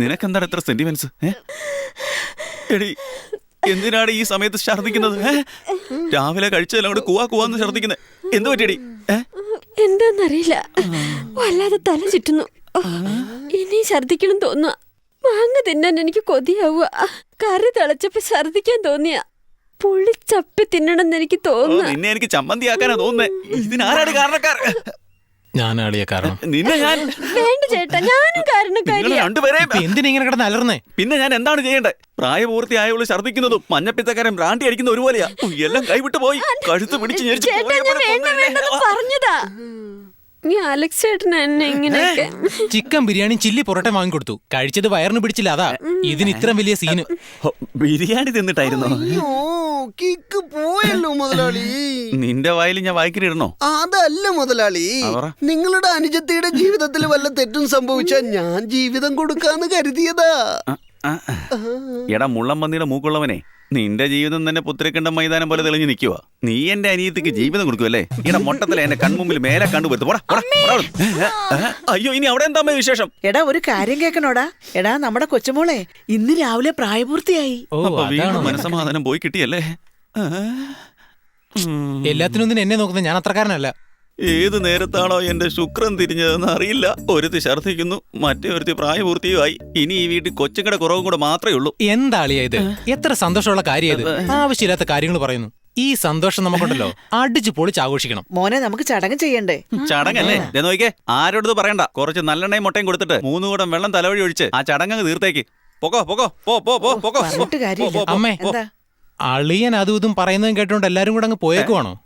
നിനക്കെന്താണ് ഇത്ര സെന്റിമെന്റ്സ് എടി എന്തിനാണ് ഈ സമയത്ത് ഛർദിക്കുന്നത് രാവിലെ കഴിച്ചതെല്ലാം കൂടെ കൂവാ കൂവാന്ന് ഛർദിക്കുന്നത് എന്ത് പറ്റിയടി എന്താന്നറിയില്ല. വല്ലാതെ തല ചുറ്റുന്നു. ഇനി ഛർദിക്കണം തോന്നുക മാങ്ങ തിന്നാൻ എനിക്ക് കൊതിയാവുക കറി തിളച്ചപ്പോ ഛർദിക്കാൻ തോന്നിയ. പുളി തിന്നണം എന്ന് എനിക്ക് തോന്നുന്നു. നിന്നെ എനിക്ക് ചമ്മന്തിയാക്കാനാ തോന്നുന്നേ. ഇതിനാരാണ് കാരണക്കാർ? ഞാനാളിയ കാരണം. നിന്നെ ഞാൻ വേണ്ട ചേട്ടാ ഞാനും കാരണക്കാരിയാ. രണ്ടുപേരെയും എന്തിനാ ഇങ്ങനെ കിടന്ന് അലർന്നേ പിന്നെ ഞാൻ എന്താണ് ചെയ്യേണ്ടത് പ്രായപൂർത്തിയായവൾ ഛർദിക്കുന്നതും മഞ്ഞപ്പിത്തക്കാരൻ ബ്രാണ്ടി അടിക്കുന്ന ഒരുപോലെയാ. എല്ലാം കൈവിട്ട് പോയി. കഴുത്ത് പിടിച്ച് പറഞ്ഞതാ. നീ അലക്സ് ചേട്ടൻ എന്നെ ഇങ്ങനെയൊക്കെ. ചിക്കൻ ബിരിയാണി ചില്ലി പൊറോട്ട വാങ്ങിക്കൊടുത്തു. കഴിച്ചത് വയറിന് പിടിച്ചില്ല അതാ. ഇതിന് ഇത്രയും വലിയ സീന്. ബിരിയാണി തിന്നിട്ടായിരുന്നോ? കിക്ക് പോയല്ലോ മുതലാളി. നിന്റെ വായിൽ ഞാൻ വായിക്കിടണോ അതല്ല മുതലാളി. നിങ്ങളുടെ അനുജത്തിയുടെ ജീവിതത്തിൽ വല്ല തെറ്റും സംഭവിച്ചാൽ ഞാൻ ജീവിതം കൊടുക്കാന്ന് കരുതിയതാ. എടാ മുള്ളം പന്നിയുടെ മൂക്കുള്ളവനെ നിന്റെ ജീവിതം തന്നെ പുത്രക്കണ്ട മൈതാനം പോലെ തെളിഞ്ഞു നിൽക്കുക നീ എന്റെ അനിയത്തിക്ക് ജീവിതം കൊടുക്കുമല്ലേ ഇങ്ങനെ മൊട്ടത്തിലെ എന്റെ കൺമുമ്പിൽ മേലെ കണ്ടുപോയി അയ്യോ ഇനി അവിടെ എന്താ അമ്മേ വിശേഷം? എടാ ഒരു കാര്യം കേക്കണോടാ. എടാ നമ്മുടെ കൊച്ചുമോളെ ഇന്ന് രാവിലെ പ്രായപൂർത്തിയായി. മനസമാധാനം പോയി കിട്ടിയല്ലേ? ഏ? ഉം. എല്ലാത്തിനും ഒന്നും എന്നെ നോക്കുന്നത് ഞാൻ അത്രക്കാരനല്ല. ഏത് നേരത്താണോ എന്റെ ശുക്രൻ തിരിഞ്ഞതെന്ന് അറിയില്ല. ഒരുത്തി ഛർദ്ദിക്കുന്നു മറ്റേ ഒരുത്തി പ്രായപൂർത്തിയുമായി. ഇനി ഈ വീട്ടിൽ കൊച്ചുങ്ങളുടെ കുറവും കൂടെ മാത്രമേ ഉള്ളൂ. എന്താളിയാ ഇത്? എത്ര സന്തോഷമുള്ള കാര്യം ഇത്? ആവശ്യമില്ലാത്ത കാര്യങ്ങൾ പറയുന്നു. ഈ സന്തോഷം നമുക്കുണ്ടല്ലോ. അടിച്ചു പൊളിച്ച് ആഘോഷിക്കണം. മോനെ നമുക്ക് ചടങ്ങ് ചെയ്യണ്ടേ? ചടങ്ങല്ലേ? ദേ നോക്കിയേ ആരോടത് പറയണ്ട. കുറച്ച് നല്ലെണ്ണയും മുട്ടയും കൊടുത്തിട്ട് മൂന്ന് കൂടം വെള്ളം തലവഴി ഒഴിച്ച് ആ ചടങ്ങ് തീർത്തേക്ക്. പൊക്കോ പൊക്കോ പോ പോ പോ പൊക്കോ. അമ്മേ. എന്താ? അളിയൻ അതും ഇതും പറയുന്നതും കേട്ടോണ്ട് എല്ലാരും കൂടെ അങ്ങ് പോയേക്കുവാണോ?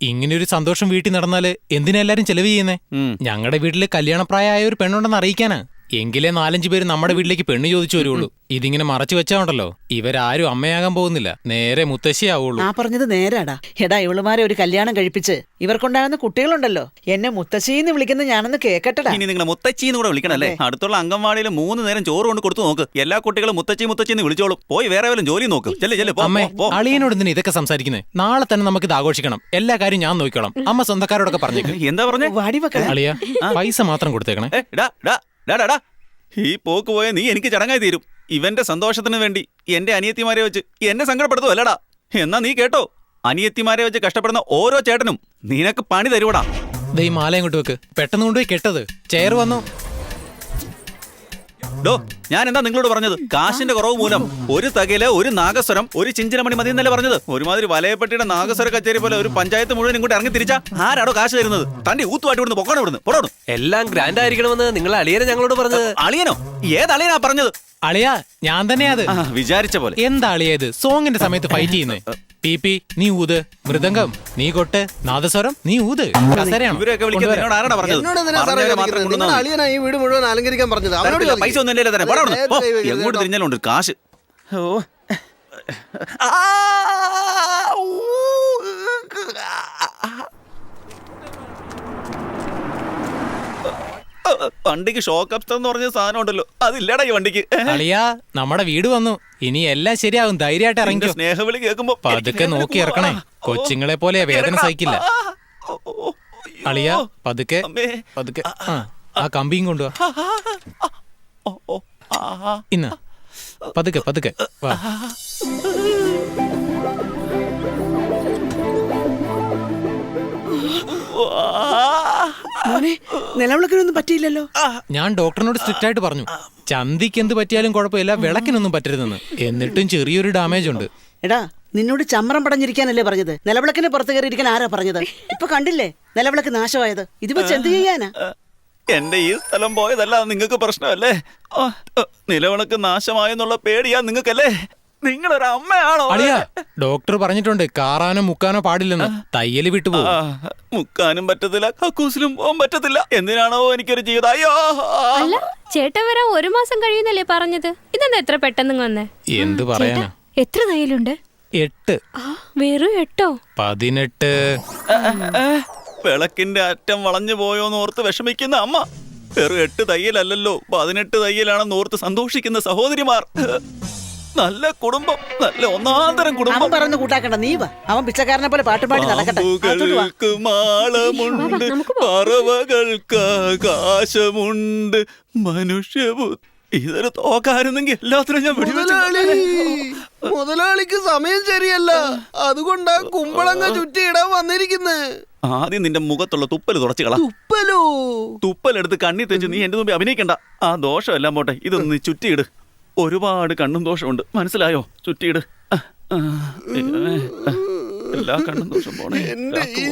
ഇങ്ങനെ ഒരു സന്തോഷം വീട്ടിൽ നടന്നാൽ എന്തിനാ എല്ലാരും ചെലവ് ചെയ്യുന്നേ. ഞങ്ങളുടെ വീട്ടിൽ കല്യാണപ്രായമായ ഒരു പെണ്ണുണ്ടെന്ന് അറിയിക്കാനാ എങ്കിലേ നാലഞ്ചു പേര് നമ്മുടെ വീട്ടിലേക്ക് പെണ്ണ് ചോദിച്ചു വരുള്ളൂ ഇതിങ്ങനെ മറച്ചു വെച്ചാണ്ടല്ലോ ഇവരാരും അമ്മയാകാൻ പോകുന്നില്ല. നേരെ മുത്തശ്ശിയാവുള്ളൂ. ആ പറഞ്ഞത് നേരാടാ. എടാ ഇവളുമാരെ ഒരു കല്യാണം കഴിപ്പിച്ച് ഇവർക്കുണ്ടാകുന്ന കുട്ടികളുണ്ടല്ലോ. എന്നെ മുത്തശ്ശിന്ന് വിളിക്കുന്ന ഞാനൊന്ന് കേക്കട്ടടാ. ഇനി നിങ്ങളെ മുത്തച്ചിന്ന് കൂടെ വിളിക്കണല്ലേ അടുത്തുള്ള അംഗൻവാടിയിൽ മൂന്ന് നേരം ചോറ് കൊണ്ട് കൊടുത്തു നോക്ക്. എല്ലാ കുട്ടികളും മുത്തച്ചി മുത്തച്ചി എന്ന് വിളിച്ചോളും. പോയി വേറെ വല്ലതും ജോലി നോക്ക്. ചെല്ലേ ചെല്ലേ അമ്മേ. അളിയനോട് നിന്ന് ഇതൊക്കെ സംസാരിക്കുന്നത് നാളെ തന്നെ നമുക്ക് ഇത് ആഘോഷിക്കണം. എല്ലാ കാര്യം ഞാൻ നോക്കിക്കോളാം. അമ്മ സ്വന്തക്കാരോടൊക്കെ പറഞ്ഞേക്കും. എന്താ പറഞ്ഞു? അളിയ പൈസ മാത്രം കൊടുത്തേക്കണേ. ഏ, ഡാ, ഡാ, ഡാ, ഡാ, ഡാ. ഈ പോക്ക് പോയ നീ എനിക്ക് ചടങ്ങായി തീരും. ഇവന്റെ സന്തോഷത്തിന് വേണ്ടി എന്റെ അനിയത്തിമാരെ വെച്ച് എന്നെ സങ്കടപ്പെടുത്തു അല്ലടാ എന്നാ നീ കേട്ടോ. അനിയത്തിമാരെ വെച്ച് കഷ്ടപ്പെടുന്ന ഓരോ ചേട്ടനും നിനക്ക് പണി തരുവടാ. ഈ മാല ഇങ്ങോട്ട് വെക്ക്. പെട്ടെന്ന് കൊണ്ടുപോയി കെട്ടത്. ചെയർ വന്നു. ഡോ ഞാൻ എന്താ നിങ്ങളോട് പറഞ്ഞത്? കാശിന്റെ കുറവ് മൂലം ഒരു തകയിൽ ഒരു നാഗസ്വരം ഒരു ചിഞ്ചിനമണി മതി എന്നല്ലേ പറഞ്ഞത്? ഒരുമാതിരി വലയപ്പെട്ടിയുടെ നാഗസ്വര കച്ചേരി പോലെ ഒരു പഞ്ചായത്ത് മുഴുവൻ ഇങ്ങോട്ട് ഇറങ്ങി തിരിച്ചാ ആരാടോ കാശ് തരുന്നത്? തന്റെ ഊത്തുമായിട്ട് ഇവിടുന്ന് പൊക്കണം ഇവിടുന്ന് പൊടോടും എല്ലാം ഗ്രാൻഡ് ആയിരിക്കണമെന്ന് നിങ്ങൾ അളിയനെ ഞങ്ങളോട് പറഞ്ഞത്. അളിയനോ? ഏത് അളിയനാ പറഞ്ഞത്? അളിയാ ഞാൻ തന്നെയാ അത്. വിചാരിച്ച പോലെ. എന്താ അളിയത് സോങ്ങിന്റെ സമയത്ത് ഫൈറ്റ് ചെയ്യുന്നേ. പി പി നീ ഊത് മൃദംഗം നീ കൊട്ട് നാദസ്വരം നീ ഊത് കസേരയാണോ ഇവരെയൊക്കെ വിളിക്കാൻ കൊണ്ടുവരാം. എന്നോട് ആരാടാ പറഞ്ഞത് എന്നോട് എന്തിനാ സാറേ പറഞ്ഞവരെ മാത്രം ചോദിക്കുന്നത്? കൊണ്ടുവന്നാ മതി. അളിയനാ ഈ വീട് മുഴുവൻ അലങ്കരിക്കാൻ പറഞ്ഞത് അവനോട് തരത്തില്ല, ചോദിക്ക്. പൈസ ഒന്നും ഇല്ലല്ലോ തരാം പോടാ അവിടുന്ന്. പോ. എങ്ങോട്ട് ദേ, കാശ് ഓ ആ, വണ്ടിക്ക് ഷോക്ക് അപ്സ്റ്റർ എന്ന് പറഞ്ഞ സാധനം ഉണ്ടല്ലോ. അതില്ലടാ ഈ വണ്ടിക്ക്. അളിയാ നമ്മുടെ വീട് വന്നു. ഇനി എല്ലാം ശരിയാവും. ധൈര്യമായിട്ട് ഇറങ്ങി സ്നേഹവിളി കേൾക്കുമ്പോ പതുക്കെ നോക്കി ഇറക്കണേ. കൊച്ചുങ്ങളെ പോലെ വേദന സഹിക്കില്ല. അളിയ പതുക്കെ. പതുക്കെ. ആ കമ്പിയും കൊണ്ടുവാ. ഇന്ന്. പതുക്കെ പതുക്കെ. വാ. നിലവിളക്കിനൊന്നും പറ്റിയില്ലല്ലോ. ഞാൻ ഡോക്ടറിനോട് സ്ട്രിക്റ്റ് ആയിട്ട് പറഞ്ഞു ചന്തിക്ക് എന്ത് പറ്റിയാലും കുഴപ്പമില്ല വിളക്കിനൊന്നും പറ്റരുതെന്ന്. എന്നിട്ടും ചെറിയൊരു ഡാമേജ് ഉണ്ട്. എടാ നിന്നോട് ചമ്രം പടഞ്ഞിരിക്കാനല്ലേ പറഞ്ഞത്? നിലവിളക്കിന്റെ പുറത്ത് കയറിയിരിക്കാൻ ആരാ പറഞ്ഞത്? ഇപ്പൊ കണ്ടില്ലേ നിലവിളക്ക് നാശമായത്. ഇത് വെച്ച് എന്ത് ചെയ്യാനാ? എന്റെ ഈ സ്ഥലം പോയതല്ല നിങ്ങൾക്ക് പ്രശ്നമല്ലേ? നിലവിളക്ക് നാശമായെന്നുള്ള പേടിയാ നിങ്ങൾക്കല്ലേ? നിങ്ങളൊരു അമ്മയാണോ അളിയ ഡോക്ടർ പറഞ്ഞിട്ടുണ്ട് കാറാനോ മുക്കാനോ പാടില്ലെന്ന്. തയ്യൽ വിട്ടുപോകും ആ, മുക്കാനും പറ്റത്തില്ല കക്കൂസിലും പോകാൻ പറ്റത്തില്ല. എന്തിനാണോ എനിക്കൊരു ജീവിതം? അയ്യോ. അല്ല ചേട്ടൻ വരാൻ ഒരു മാസം കഴിയുന്നല്ലേ പറഞ്ഞത്? ഇതെന്താ എത്ര പെട്ടെന്ന് വന്നേ? എന്ത് പറയാനാ? എത്ര തയ്യലുണ്ട്? എട്ട്. ആ വെറും എട്ടോ? പതിനെട്ട്. വിളക്കിന്റെ അറ്റം വളഞ്ഞു പോയോന്ന് ഓർത്ത് വിഷമിക്കുന്ന അമ്മ. വെറും എട്ട് തയ്യലല്ലല്ലോ പതിനെട്ട് തയ്യലാണെന്ന് ഓർത്ത് സന്തോഷിക്കുന്ന സഹോദരിമാർ. നല്ല കുടുംബം നല്ല ഒന്നാന്തരം അവൻ പറഞ്ഞു കൂട്ടാക്കണ്ട നീ വാ. അവൻ പിച്ചക്കാരനെ പോലെ പാട്ട് പാടി നടക്കട്ടെ. അകത്തോട്ട് വാ. പാമ്പുകൾക്ക് മാളമുണ്ട് പറവകൾക്ക് ആകാശമുണ്ട് മനുഷ്യബു ഇതൊരു തോക്കായിരുന്നെങ്കിൽ എല്ലാത്തിനും ഞാൻ മുതലാളി മുതലാളിക്ക് സമയം ശരിയല്ല. അതുകൊണ്ടാ കുമ്പളങ്ങ ചുറ്റിയിടാൻ വന്നിരിക്കുന്നത് ആദ്യം നിന്റെ മുഖത്തുള്ള തുപ്പൽ തുടച്ചു കള. തുപ്പലോ? തുപ്പലെടുത്ത് കണ്ണി തെച്ച് നീ എന്റെ മുമ്പിൽ അഭിനയിക്കണ്ട. ആ ദോഷമല്ല പോട്ടെ ഇതൊന്ന് നീ ചുറ്റിയിട്. ഒരുപാട് കണ്ണും ദോഷമുണ്ട്. മനസ്സിലായോ? ചുറ്റിയിട്. എല്ലാ കണ്ണും ദോഷം പോണേ. ഈ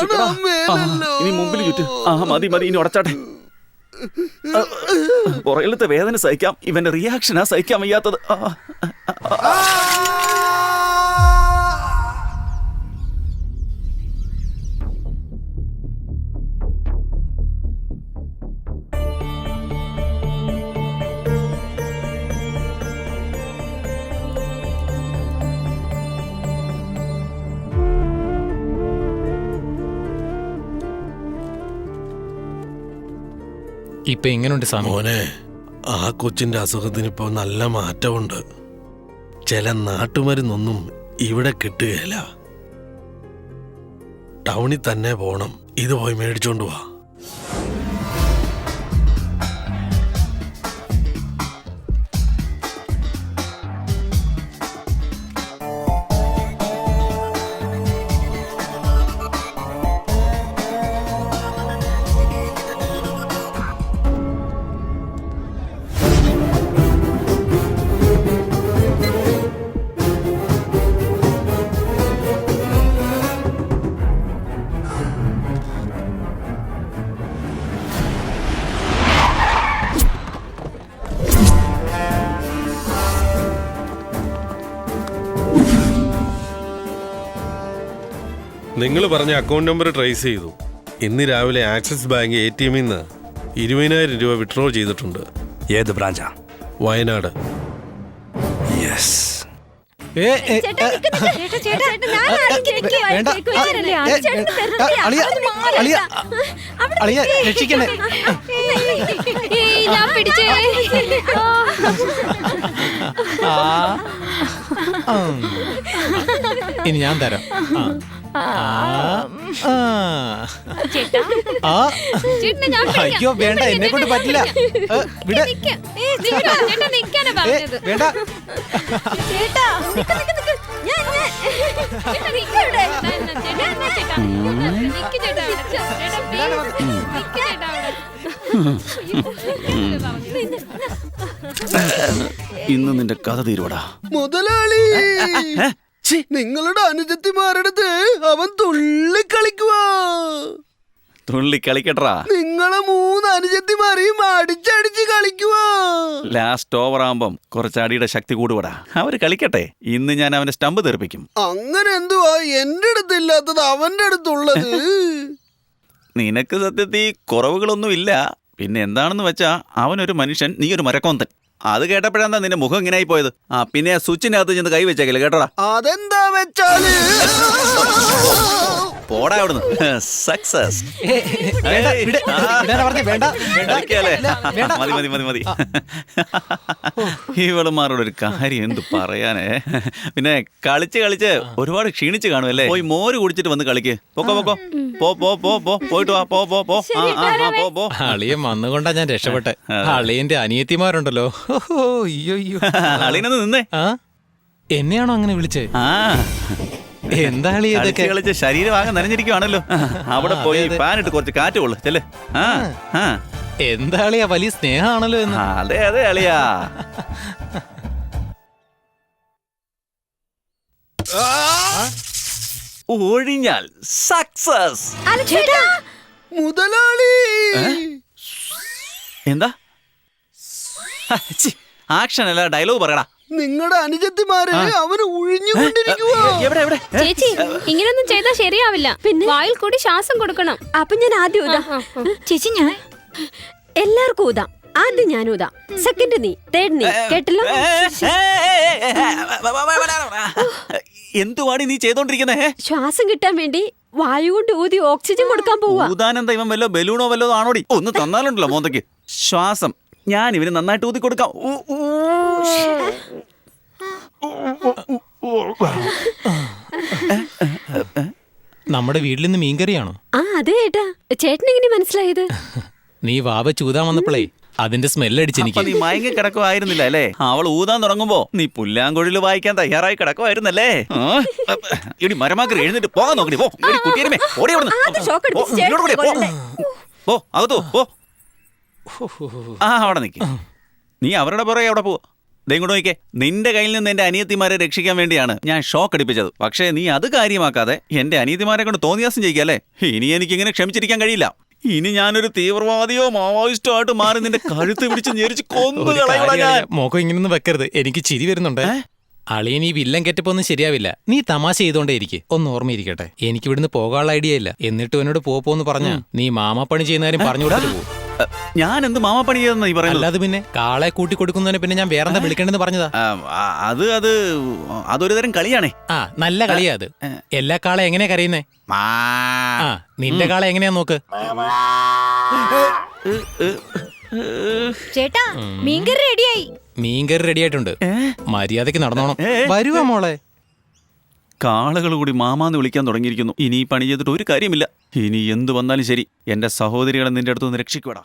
ചുറ്റടാ. ഇനി മുമ്പിൽ ചുറ്റ്. ആ മതി മതി ഇനി ഉടച്ചാട്ടെ. പുറകിലത്തെ വേദന സഹിക്കാം. ഇവന്റെ റിയാക്ഷനാ സഹിക്കാൻ വയ്യാത്തത്. ആ, ഇപ്പൊ എങ്ങനെയുണ്ട് സ്വാമി? മോനെ ആ കൊച്ചിന്റെ അസുഖത്തിന് ഇപ്പൊ നല്ല മാറ്റമുണ്ട്. ചില നാട്ടുമരുന്നൊന്നും ഇവിടെ കിട്ടുകയില്ല. ടൗണിൽ തന്നെ പോണം. ഇത് പോയി മേടിച്ചോണ്ട് വാ. നിങ്ങൾ പറഞ്ഞ അക്കൗണ്ട് നമ്പർ ട്രേസ് ചെയ്തു ഇന്ന് രാവിലെ ആക്സിസ് ബാങ്ക് എ ടി എമ്മിൽ നിന്ന് ഇരുപതിനായിരം രൂപ വിഡ്രോ ചെയ്തിട്ടുണ്ട് ഏത് ബ്രാഞ്ചാ വയനാട് യെസ് ഏ, ഏ, ചേട്ടാ, നിക്ക് നിക്ക്. ചേട്ടാ, ചേട്ടാ, ഞാൻ ആരെങ്കിലും നിക്ക്. വേണ്ട. കേൾക്കുവാനല്ലേ? ഏ, ചേട്ടന് ഏ, വെറുതെ അളിയ, അവിടുന്ന് മാറ് അളിയ, ചേട്ടാ. അവിടെ അളിയ, നിക്ക്. രക്ഷിക്കണേ. ഏയ്, ഞാൻ പിടിച്ചേ ആ. ഉം. ഇനി ഞാൻ തരാം ആ. ചേട്ടാ ആ. ചേട്ടനെ ഞാൻ പിടിക്കാം. അയ്യോ വേണ്ട എന്നെ കൊണ്ട് പറ്റില്ല ഏ, വിട് നിക്ക്. ഏയ്, ചേട്ടാ, ചേട്ടാ നിക്കാനാ ഏ, പറഞ്ഞത്. വേണ്ട ചേട്ടാ നിക്ക്, നിക്ക്, നിക്ക്. ഞാൻ, ഞാൻ. ചേട്ടാ, നിക്ക് ഇവിടെ. ചേട്ടാ, എന്നാ ചേട്ടാ? നിക്ക് ചേട്ടാ ഇവിടെ. ചേട്ടാ, please. നിക്ക് ചേട്ടാ. ഇന്ന് നിന്റെ കഥ തീരുവടാ മുതലാളി നിങ്ങളുടെ അനുജത്തിമാരടുത്ത് അവൻ തുള്ളി കളിക്കുവാ തുള്ളി കളിക്കട്ടാ നിങ്ങളെ മൂന്ന് അനുജത്തിമാരെയും അടിച്ചടിച്ച് കളിക്കുവാ? ലാസ്റ്റ് ഓവർ ആകുമ്പം കുറച്ച് അടിയുടെ ശക്തി കൂടുവടാ. അവർ കളിക്കട്ടെ. ഇന്ന് ഞാൻ അവന്റെ സ്റ്റമ്പ് തെറിപ്പിക്കും. അങ്ങനെ എന്തുവാ? എന്റെ അടുത്തില്ലാത്തത് അവന്റെ അടുത്തുള്ളത്? നിനക്ക് സത്യത്തിൽ കുറവുകളൊന്നും ഇല്ല പിന്നെ എന്താണെന്ന് വെച്ചാ അവനൊരു മനുഷ്യൻ നീ ഒരു മരക്കൊന്തൻ. അത് കേട്ടപ്പോഴെന്താ നിന്റെ മുഖം ഇങ്ങനെ ആയി പോയത്. ആ പിന്നെ സ്വിച്ചിനകത്ത് ചെന്ന് കൈ വെച്ചേക്കല്ലേ കേട്ടോടാ. അതെന്താ വെച്ചാൽ? പോടാ അവിടുന്ന്. സക്സസ് മതി മതി മതി മതി. ഇവളുമാരോട് ഒരു കാര്യം എന്ത് പറയാനേ? പിന്നെ കളിച്ച് കളിച്ച് ഒരുപാട് ക്ഷീണിച്ച് കാണുമല്ലേ പോയി മോര് കുടിച്ചിട്ട് വന്ന് കളിക്ക്. പൊക്കോ പൊക്കോ. പോ പോ പോ പോ. പോയിട്ട് വാ പോ പോ പോ. പോ പോ. അളിയൻ വന്നുകൊണ്ടാ ഞാൻ രക്ഷപ്പെട്ടെ. അളിയന്റെ അനിയത്തിമാരുണ്ടല്ലോ. ഓഹോ, അയ്യോ അയ്യോ. അളിനൊന്ന് നിന്നേ. എന്നെയാണോ അങ്ങനെ വിളിച്ചേ? ആ. എന്താ ശരീരം കളിച്ച് ഇതൊക്കെ കളിച്ച് ശരീരമാകെ നനഞ്ഞിരിക്കുവാണല്ലോ. അവിടെ പോയി ഫാൻ ഇട്ട് കുറച്ച് കാറ്റ് കൊള്ളു. ചെല്ലേ. ആ ആ. എന്താ അളിയ വലിയ സ്നേഹമാണല്ലോ എന്ന്. അതെ അതെ അളിയാ. ഒഴിഞ്ഞാൽ സക്സസ് മുതലാളി. എന്താ? ആക്ഷൻ അല്ല ഡയലോഗ് പറയടാ. നിങ്ങളുടെ അനുജത്തിമാരെ അവന് ഒഴിഞ്ഞുകൊണ്ടിരിക്കുവാ എവിടെ എവിടെ? ചേച്ചി ഇങ്ങനൊന്നും ചെയ്താൽ ശരിയാവില്ല. പിന്നെ? വായിൽ കൂടി ശ്വാസം കൊടുക്കണം. അപ്പൊ ഞാൻ ആദ്യം ഊതാം ചേച്ചി ഞാൻ എല്ലാവർക്കും ഊതാം ആദ്യം ഞാൻ ഊതാം സെക്കൻഡ് നീ തേർഡ് നീ. കേട്ടല്ലോ? എന്തുവാടി നീ ചെയ്തോണ്ടിരിക്കുന്നേ? ശ്വാസം കിട്ടാൻ വേണ്ടി വായു കൊണ്ട് ഊതി ഓക്സിജൻ കൊടുക്കാൻ പോവാ. ഊതാനന്ദ ഇവൻ വല്ലോ ബലൂണോ വല്ലോ ആണോടി? ഒന്ന് തന്നാലുണ്ടല്ലോ മോന്തക്ക് ശ്വാസം. ഞാൻ ഇവന് നന്നായിട്ട് ഊതി കൊടുക്കാം. നമ്മുടെ വീട്ടിൽ നിന്ന് മീൻകറിയാണോ? ആ അതെ ഏട്ടാ ചേട്ടൻ എങ്ങനെ മനസ്സിലായത്? നീ വാവ ചൂതാൻ വന്നപ്പോഴേ അതിന്റെ സ്മെല്ലടിച്ച് എനിക്ക്. നീ മയങ്ങി കിടക്കുമായിരുന്നില്ല അല്ലേ? അവൾ ഊതാൻ തുടങ്ങുമ്പോ നീ പുല്ലാങ്കൊഴിൽ വായിക്കാൻ തയ്യാറായി കിടക്കുമായിരുന്നല്ലേ? ഇടി മരമാക്കി എഴുന്നിട്ട് പോകാൻ നോക്കണി പോ. കുട്ടിയെ ഓടി ഓടുന്നു പോ, ഇങ്ങോട്ട് കൂടി, പോ. ചേട്ടനെ പോ. ആ അവിടെ നിക്ക്. നീ അവരുടെ പുറകെ അവിടെ പോ. ദേ ഇങ്ങോട്ട് നോക്കിക്കേ. നിന്റെ കയ്യിൽ നിന്ന് എന്റെ അനിയത്തിമാരെ രക്ഷിക്കാൻ വേണ്ടിയാണ് ഞാൻ ഷോക്ക് അടിപ്പിച്ചത്. പക്ഷേ നീ അത് കാര്യമാക്കാതെ എന്റെ അനിയത്തിമാരെ കൊണ്ട് തോന്നിയാസം ചെയ്യിക്കല്ലേ ഇനി എനിക്ക് ഇങ്ങനെ ക്ഷമിച്ചിരിക്കാൻ കഴിയില്ല. ഇനി ഞാനൊരു തീവ്രവാദിയോ മാവോയിസ്റ്റോ ആയിട്ട് മാറി നിന്റെ കഴുത്ത് പിടിച്ച് ഞെരിച്ച് കൊന്നു മുഖം ഇങ്ങനൊന്നും വെക്കരുത്. എനിക്ക് ചിരി വരുന്നുണ്ട്. അളിയൻ ഈ വില്ലൻ കെറ്റപ്പൊന്നും ശരിയാവില്ല. നീ തമാശ ചെയ്തോണ്ടേ ഇരിക്കെ. ഒന്ന് ഓർമ്മയിരിക്കട്ടെ. എനിക്ക് ഇവിടുന്ന് പോകാനുള്ള ഐഡിയ ഇല്ല. എന്നിട്ട് എന്നോട് പോപ്പോന്ന് പറഞ്ഞ നീ മാമാപ്പണി ചെയ്യുന്ന കാര്യം പറഞ്ഞു കൊടുത്തിട്ട് പോകും ഞാൻ എന്ത് മാമാപ്പണി ചെയ്തെന്ന് നീ പറയുന്നത്? അല്ലാതെ പിന്നെ കാളെ കൂട്ടി കൊടുക്കുന്നതിന് പിന്നെ ഞാൻ വേറെന്താ വിളിക്കണ്ടെന്ന് പറഞ്ഞതാ? ആ, ആ, അത് അത് അതൊരു തരം കളിയാണേ. ആ നല്ല കളിയാ അത്. എല്ലാ കാളെ എങ്ങനെയാ കരയുന്നേ? മാ. ആ നിന്റെ കാളെ എങ്ങനെയാ നോക്ക്? ചേട്ടാ മീൻകറി റെഡിയായി മീൻകറി റെഡിയായിട്ടുണ്ട് മര്യാദയ്ക്ക് നടന്നോണം. വരുവാ മോളെ? കാളകൾ കൂടി മാമാന്ന് വിളിക്കാൻ തുടങ്ങിയിരിക്കുന്നു. ഇനി പണി ചെയ്തിട്ട് ഒരു കാര്യമില്ല. ഇനി എന്തു വന്നാലും ശരി. എന്റെ സഹോദരികളെ നിന്റെ അടുത്തുനിന്ന് രക്ഷിക്കുവാടാ.